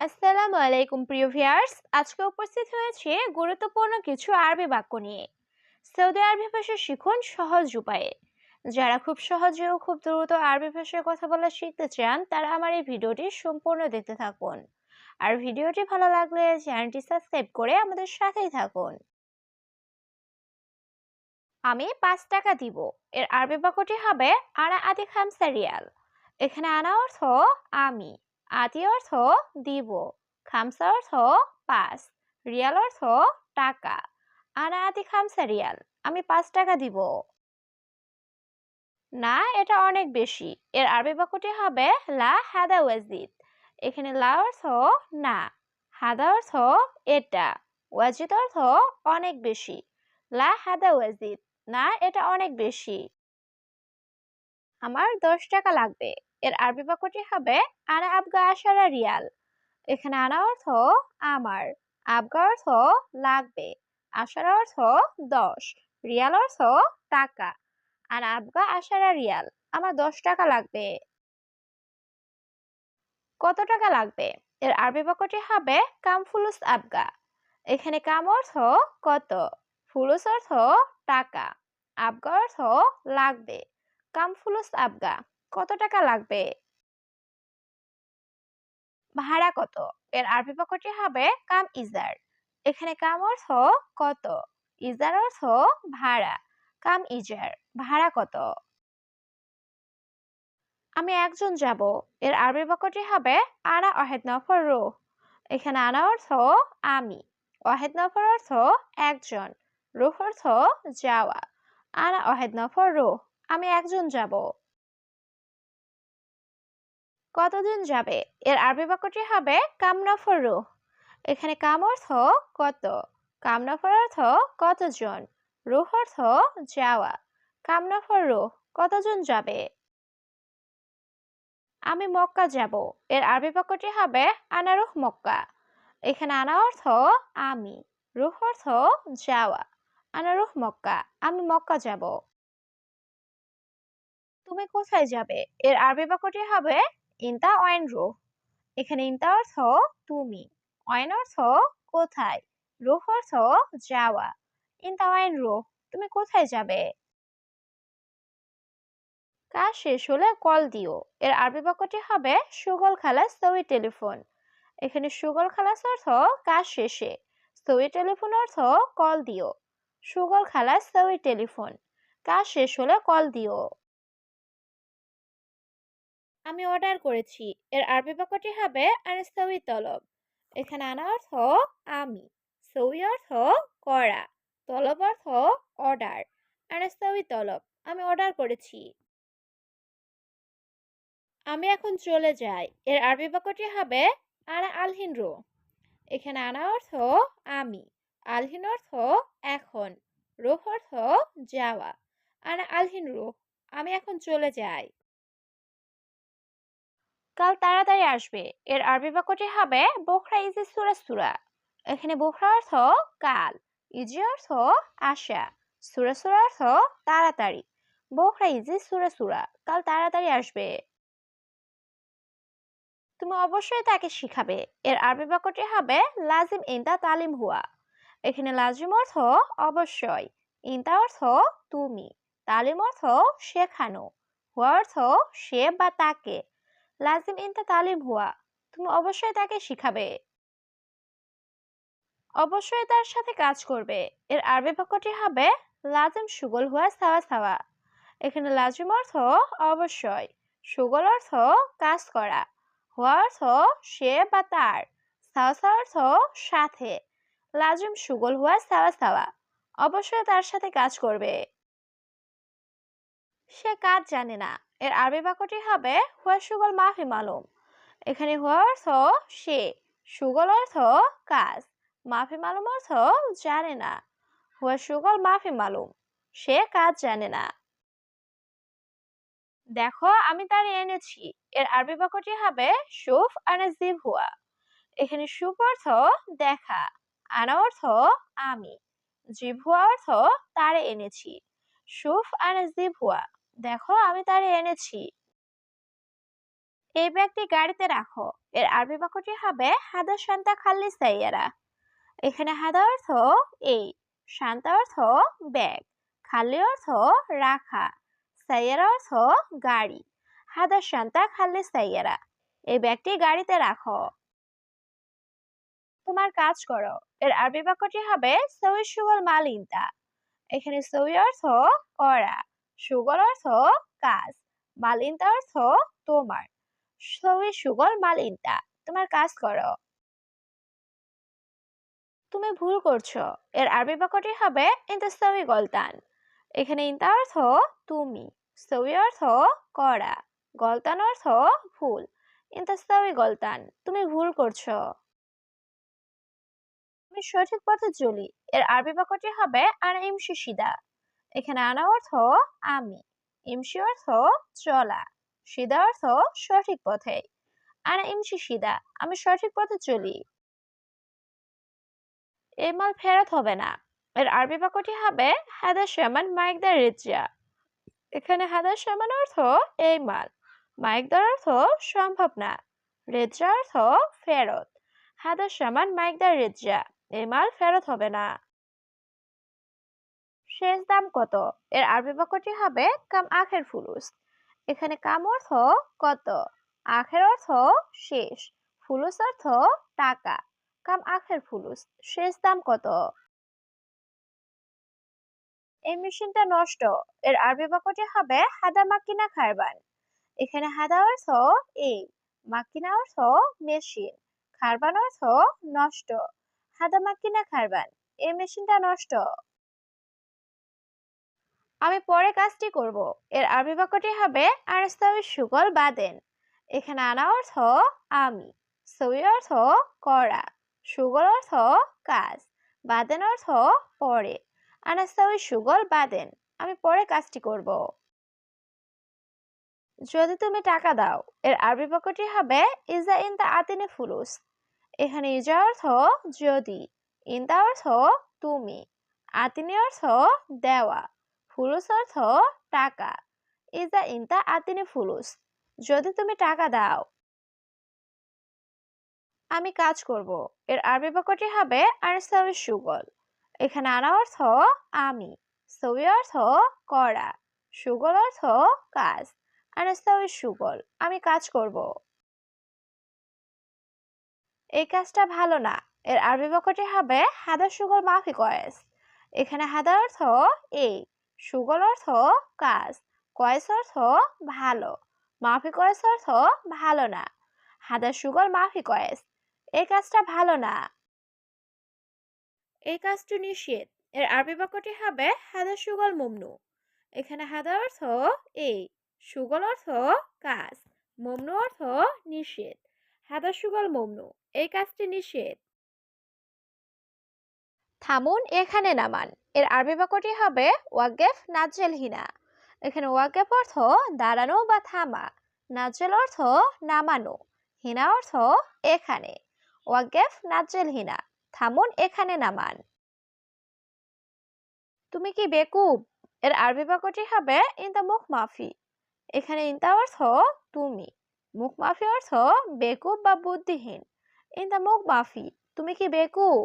আসসালামু আলাইকুম, প্রিয় ভিউয়ার্স। আজকে উপস্থিত হয়েছে গুরুত্বপূর্ণ কিছু আরবি বাক্য নিয়ে। সৌদি আরবি ভাষা শিখুন সহজ উপায়ে। যারা খুব সহজে ও খুব দ্রুত আরবি ভাষায় কথা বলা শিখতে চান, তারা আমার এই ভিডিওটি সম্পূর্ণ দেখতে থাকুন। আর ভিডিওটি ভালো লাগলে চ্যানেলটি সাবস্ক্রাইব করে আমাদের সাথেই থাকুন। আমি পাঁচ টাকা দিব। এর আরবি বাক্যটি হবে আনা আদি খামসা রিয়াল। এখানে আনা অর্থ, আমি। আদি অর্থ দিব খামসা অর্থ পাঁচ রিয়াল অর্থ টাকা। আনা আদি খামসা রিয়াল আমি পাঁচ টাকা দিব। না, এটা অনেক বেশি, এর আরবি বাক্যটি হবে লা হাদা ওয়াজিদ, এখানে লা অর্থ না, হাদা অর্থ এটা, ওয়াজিদ অর্থ অনেক বেশি, লা হাদা ওয়াজিদ, না, এটা অনেক বেশি। আমার দশ টাকা লাগবে। এর আরবি বাক্যটি হবে, আনা আবগা আশারা রিয়াল। এখানে আনা অর্থ, আমার। আবগা অর্থ, লাগবে। আশারা অর্থ, দশ। রিয়াল অর্থ, টাকা। আনা আবগা আশারা রিয়াল, আমার দশ টাকা লাগবে। কত টাকা লাগবে? এর আরবি বাক্যটি হবে, কাম ফুলুস আবগা। এখানে কাম অর্থ, কত। ফুলুস অর্থ, টাকা। আবগা অর্থ, লাগবে। কাম ফুলুস আবগা। টাকা লাগবে? ভাড়া কত? এর আরবি বাক্যটি হবে কাম ইজার। এখানে কাম অর্থ কত? ইজার অর্থ ভাড়া। কাম ইজার, ভাড়া কত? আমি একজন যাব। এর আরবি বাক্যটি হবে আনা অহেদ নফর রো এখানে আনা অর্থ আমি। অহেদ নফর অর্থ একজন। রুহ অর্থ যাওয়া। আনা অহেদ নফর রো আমি একজন যাব। কতদিন যাবে? এর আরবি বাক্যটি হবে কামনাফর এখানে কাম অর্থ কত? কামনাফর অর্থ কতজন? রুহ অর্থ যাওয়া। কামনাফর রুহ, কতজন যাবে? আমি মক্কা যাব। এর আরবি বাক্যটি হবে আনারুহ মক্কা। এখানে আনা অর্থ আমি, রুহ অর্থ যাওয়া। আনারুহ মক্কা, আমি মক্কা যাব। তুমি কোথায় যাবে? এর আরবি বাক্যটি হবে ইনতা অয়েন রো এখানে ইনতা অর্থ তুমি। অয়েন অর্থ কোথায়? রুহ অর্থ যাওয়া। ইনতা অয়েন রো তুমি কোথায় যাবে? কাজ শেষ হলে কল দিও। এর আরবি বাক্যটি হবে সুগল খালাস সই টেলিফোন। এখানে সুগল খালাস অর্থ কাজ শেষে। সই টেলিফোন অর্থ কল দিও। সুগল খালাস সই টেলিফোন। কাজ শেষ হলে কল দিও। আমি অর্ডার করেছি। এর আরবি বাক্যটি হবে আনাস্তাউই তলব। এখানে আনা অর্থ আমি, সৌই অর্থ করা, তলব অর্থ অর্ডার আনাস্তাউই তলব, আমি অর্ডার করেছি। আমি এখন চলে যাই। এর আরবি বাক্যটি হবে আনা আলহিন রো। এখানে আনা অর্থ আমি, আলহিন অর্থ এখন, রোহ অর্থ যাওয়া, আনা আলহিন রো। আমি এখন চলে যাই। কাল তাড়াতাড়ি আসবে। এর আরবি বাক্যটি হবে বোখরা ইজি সুরা সুরা। এখানে বোখরা অর্থ কাল, ইজি অর্থ আশা। সুরা সুরা অর্থ তাড়াতাড়ি। বোখরা ইজি সুরা সুরা, কাল তাড়াতাড়ি আসবে। তুমি অবশ্যই তাকে শিখাবে। এর আরবি বাক্যটি হবে লাজিম ইনতা তালিম হুয়া। এখানে লাজিম অর্থ অবশ্যই, ইনতা অর্থ তুমি, তালিম অর্থ শেখানো, হুয়া অর্থ সে বা তাকে। লাজিম ইনতা তালিম হুয়া, তুমি অবশ্যই তাকে শিখাবে। অবশ্যই তার সাথে কাজ করবে। এর আরবি বাক্যটি হবে লাজিম সুগল হুয়া সাওয়া সাওয়া। এখানে লাজিম অর্থ অবশ্যই, সুগল অর্থ কাজ করা, হুয়া অর্থ সে বা তার সাওয়া অর্থ সাথে। লাজিম সুগল হুয়া সাওয়া সাওয়া, অবশ্যই তার সাথে কাজ করবে। সে কাজ জানে না। এর আরবি বাক্যটি হবে, হুয়া সুগল মাফি মালুম। এখানে হুয়া অর্থ সে, সুগল অর্থ কাজ। মাফি মালুম অর্থ জানে না। হুয়া সুগল মাফি মালুম, সে কাজ জানে না। দেখো, আমি তার এনেছি। এর আরবি বাক্যটি হবে, সুফ আনা জিভ হুয়া। এখানে সুফ অর্থ দেখা, আনা অর্থ আমি। জিভ হুয়া অর্থ তারে এনেছি। সুফ আর জিভ হুয়া দেখো, আমি তারে এনেছি। এই ব্যাগটি গাড়িতে রাখো। এর আরবি বাক্যটি হবে, হাদা শান্তা খাল্লি সাইয়ারা। এখানে হাদা অর্থ এই, শান্তা অর্থ ব্যাগ, খাল্লি অর্থ রাখা, সাইয়ারা অর্থ গাড়ি, হাদা শান্তা খাল্লি সাইয়ারা। এই ব্যাগটি গাড়িতে রাখো। তোমার কাজ করো। এর আরবি বাক্যটি হবে সই সুগল মাল ইনতা এখানে সই অর্থ করা, সুগল অর্থ কাজ মাল ইনতা অর্থ তোমার। সই সুগল মাল ইনতা তোমার কাজ করো। তুমি ভুল করছ, এর আরবি বাক্যটি হবে ইনতা সই গলতান। এখানে ইন্তা অর্থ তুমি সই অর্থ করা, গলতান অর্থ ভুল। ইনতা সই গলতান, তুমি ভুল করছ। আমি সঠিক পথে চলি। এর আরবি বাক্যটি হবে আনা ইমশি সিদা এখানে আনা অর্থ আমি। ইমশি অর্থ চলা। সিদা অর্থ সঠিক পথে। আনা ইমশি সিদা আমি সঠিক পথে চলি। এই মাল ফেরত হবে না। এর আরবি বাক্যটি হবে হাদা শ্যামান মাইক দা রিজা এখানে হাদা শামান অর্থ এই মাল। মাইকদার অর্থ সম্ভব না। রেজা অর্থ ফেরত। হাদা শ্যামান মাইক দা রেজা এই মাল ফেরত হবে না। শেষ দাম কত? এর আরবি বাক্যটি হবে, কাম আখের ফুলুস। এখানে কাম অর্থ কত? আখের অর্থ শেষ। ফুলুস অর্থ টাকা। কাম আখের ফুলুস। শেষ দাম কত? এই মেশিনটা নষ্ট। এর আরবি বাক্যটি হবে, হাদা মাকিনা খারবান। এখানে হাদা অর্থ এই। মাকিনা অর্থ মেশিন। খারবান অর্থ নষ্ট। হাদা মাকিনা খারবান এই মেশিনটা নষ্ট। আমি পরে কাজটি করব। এর আরবি বাক্যটি হবে আরস্তাবি সুগল বাদেন। এখানে আনা অর্থ আমি সই অর্থ করা, সুগল অর্থ কাজ, বাদেন অর্থ পরে, আনাস্তাবি সুগল বাদেন। আমি পরে কাজটি করব। যদি তুমি টাকা দাও, এর আরবি বাক্যটি হবে ইজা ইন দা আতিনে ফুলুস। এখানে ইজা অর্থ যদি ইন্দা অর্থ তুমি আতিনি অর্থ দেওয়া, ফুলুস অর্থ টাকা ইজা ইনতা আতিনি ফুলুস, যদি তুমি টাকা দাও। আমি কাজ করব, এর আরবি বাক্যটি হবে আর আনসাবি সুগল, এখানে আনা অর্থ আমি সবি অর্থ করা, সুগল অর্থ কাজ আর আনসাবি সুগল, আমি কাজ করব। এই কাজটা ভালো না। এর আরবি বাক্যটি হবে হাদা সুগল মাফি কয়েস। এখানে হাদা অর্থ এই, সুগল অর্থ কাজ, কয়েস অর্থ ভালো, মাফি কয়েস অর্থ ভালো না হাদা সুগল মাফি কয়েস। এই কাজটা ভালো না। এই কাজটি নিষেধ। এর আরবি বাক্যটি হবে হাদা সুগল মমনু। এখানে হাদা অর্থ এই, সুগল অর্থ কাজ, মমনু অর্থ নিষেধ হাদা সুগল মমনু। এই কাজটি নিষেধ। থামুন, এখানে নামান। এর আরবি বাক্যটি হবে ওয়াগেফ নাজেল হিনা। এখানে ওয়াগেফ অর্থ দাঁড়ানো বা থামা। নাজেল অর্থ নামানো। হিনা অর্থ এখানে। ওয়াগেফ নাজেল হিনা। থামুন, এখানে নামান। তুমি কি বেকুব? এর আরবি বাক্যটি হবে ইনতা মুখ মাফি। এখানে ইনতা অর্থ তুমি। মুখ মাফি অর্থ বেকুব বা বুদ্ধিহীন। ইনতা মুখ বাফি তুমি কি বেকুব?